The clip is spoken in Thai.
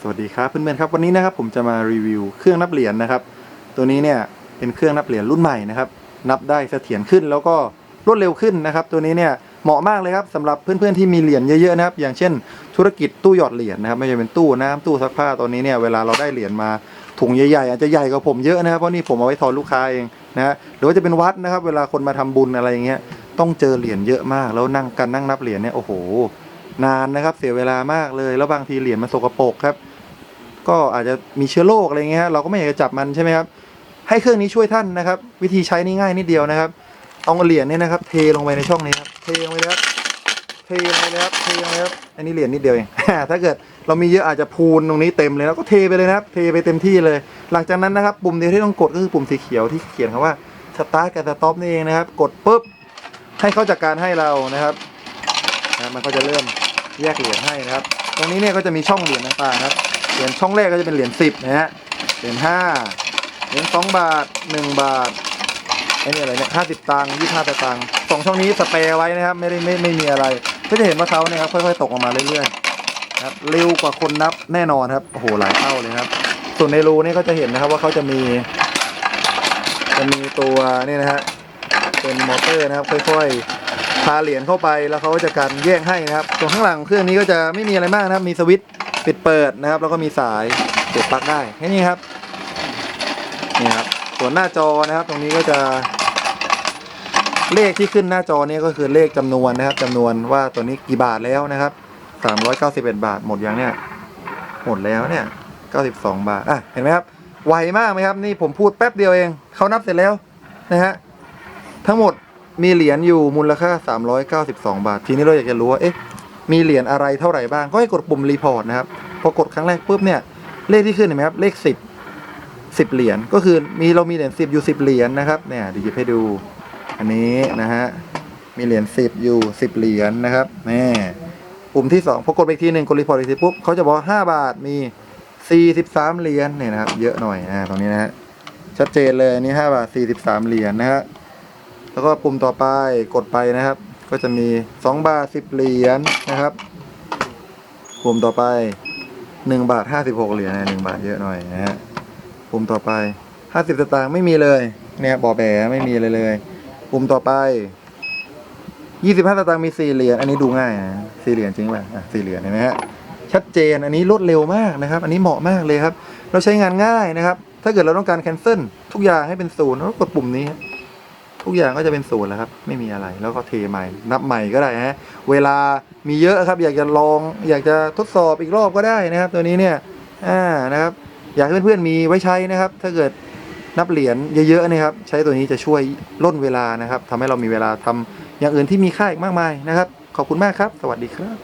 สวัสดีครับเพื่อนๆครับวันนี้นะครับผมจะมารีวิวเครื่องนับเหรียญนะครับ ตัวนี้เนี่ยเป็นเครื่องนับเหรียญรุ่นใหม่นะครับ นับได้เสถียรขึ้นแล้วก็รวดเร็วขึ้นนะครับ ตัวนี้เนี่ยเหมาะมากเลยครับสำหรับเพื่อนๆที่มีเหรียญเยอะๆนะครับ อย่างเช่น ธุรกิจตู้หยอดเหรียญนะครับ ไม่ใช่เป็นตู้น้ำตู้ซักผ้าตัวนี้เนี่ยเวลาเราได้เหรียญมาถุงใหญ่ๆอาจจะใหญ่กว่าผมเยอะนะครับเพราะนี่ผมเอาไว้ทอนลูกค้าเองนะฮะหรือว่าจะเป็นวัดนะครับ เวลาคนมาทำบุญอะไรอย่างเงี้ยต้องเจอเหรียญเยอะมาก แล้วนั่งกันนั่งนับเหรียญเนี่ยโอ้โห นานนะครับ เสียเวลามากเลย แล้วบางทีเหรียญมันสกปรกครับ ก็อาจจะมีเชื้อโรคอะไรเงี้ยเราก็ไม่อยากจะจับมันใช่ไหมครับ ให้เครื่องนี้ช่วยท่านนะครับ วิธีใช้นี่ง่ายนิดเดียวนะครับ เอาเหรียญเนี่ยนะครับ เทลงไปในช่องนี้ครับ เทลงไปเลยครับ เทลงไปเลยครับ เทลงไปเลยครับ อันนี้เหรียญนิดเดียวเอง ถ้าเกิดเรามีเยอะอาจจะพูนตรงนี้เต็มเลยแล้วก็เทไปเลยนะครับ เทไปเต็มที่เลย หลังจากนั้นนะครับ ปุ่มเดียวที่ต้องกดก็คือปุ่มสีเขียวที่เขียนคำว่าสตาร์ทกับสต็อปนี่เองนะครับ กดปุ๊บให้เขาจัดการให้เรานะครับนะมันก็จะเริ่ม แยกเหรียญให้นะครับ ตรงนี้เนี่ยก็จะมีช่องเหรียญต่างๆครับ เหรียญช่องแรกก็จะเป็นเหรียญสิบนะฮะ เหรียญห้าเหรียญสองบาทหนึ่งบาทไอ้นี่อะไรเนี่ยห้าสิบตังค์ยี่ห้าตังค์สองช่องนี้สเปรย์ไว้นะครับ ไม่ได้ไม่ไม่มีอะไร ก็จะเห็นว่าเขาเนี่ยครับค่อยๆตกออกมาเรื่อยๆครับเร็วกว่าคนนับแน่นอนครับ โอ้โหหลายเท่าเลยครับ ส่วนในรูนี่ก็จะเห็นนะครับว่าเขาจะมี จะมีตัวนี่นะฮะ เป็นมอเตอร์นะครับ ค่อยๆ พาเหรียญเข้าไปแล้วเขาก็จะการแยกให้นะครับตรงข้างหลังเครื่องนี้ก็จะไม่มีอะไรมากนะครับ มีสวิตช์ปิดเปิดนะครับ แล้วก็มีสายเสียบปลั๊กได้แค่นี้ครับนี่ครับส่วนหน้าจอนะครับ ตรงนี้ก็จะ เลขที่ขึ้นหน้าจอนี้ก็คือเลขจำนวนนะครับจำนวนว่าตัวนี้กี่บาทแล้วนะครับ391บเอ็ดบาทหมดยังเนี่ยหมดแล้วเนี่ย92บาทอะเห็นไหมครับไวมากไหมครับ นี่ผมพูดแป๊บเดียวเองเขานับเสร็จแล้วนะฮะทั้งหมด มีเหรียญอยู่มูลค่า 392 บาท ทีนี้เราอยากจะรู้ว่าเอ๊ะมีเหรียญอะไรเท่าไหร่บ้าง ก็ให้กดปุ่มรีพอร์ตนะครับ พอกดครั้งแรกปุ๊บเนี่ย เลขที่ขึ้นเห็นไหมครับเลข 10 10 เหรียญก็คือมีเรามีเหรียญ10 อยู่ 10 เหรียญนะครับเนี่ยเดี๋ยวหยิบให้ดู อันนี้นะฮะมีเหรียญ10 อยู่ 10 เหรียญนะครับแม่ปุ่มที่ 2 พอกดไปอีกทีหนึ่งกดรีพอร์ตอีกทีปุ๊บเขาจะบอกว่า5บาทมี 43 เหรียญเนี่ยนะครับ เยอะหน่อยอ่าตรงนี้นะฮะชัดเจนเลยนนี้5บาท43 เหรียญนะฮะ แล้วก็ปุ่มต่อไปกดไปนะครับ ก็จะมี 2 บาท 10 เหรียญนะครับ ปุ่มต่อไป 1 บาท 56 เหรียญนะ1บาทเยอะหน่อยนะฮะปุ่มต่อไป 50สตางค์ไม่มีเลยเนี่ยบอแบไม่มีเลยเลย ปุ่มต่อไป 25สตางค์มี 4 เหรียญอันนี้ดูง่ายนะ4เหรียญจริงป่ะอะ4เหรียญเห็นไหมฮะชัดเจนอันนี้รวดเร็วมากนะครับ อันนี้เหมาะมากเลยครับ เราใช้งานง่ายนะครับ ถ้าเกิดเราต้องการแคนเซิลทุกอย่างให้เป็นศูนย์เราก็กดปุ่มนี้ครับ ทุกอย่างก็จะเป็นศูนย์แล้วครับ ไม่มีอะไรแล้วก็เทใหม่ นับใหม่ก็ได้ฮะเวลามีเยอะครับ อยากจะลองอยากจะทดสอบอีกรอบก็ได้นะครับ ตัวนี้เนี่ยอ่านะครับ อยากให้เพื่อนๆมีไว้ใช้นะครับ ถ้าเกิดนับเหรียญเยอะๆนะครับ ใช้ตัวนี้จะช่วยล่นเวลานะครับทำให้เรามีเวลาทำอย่างอื่นที่มีค่าอีกมากมายนะครับ ขอบคุณมากครับ สวัสดีครับ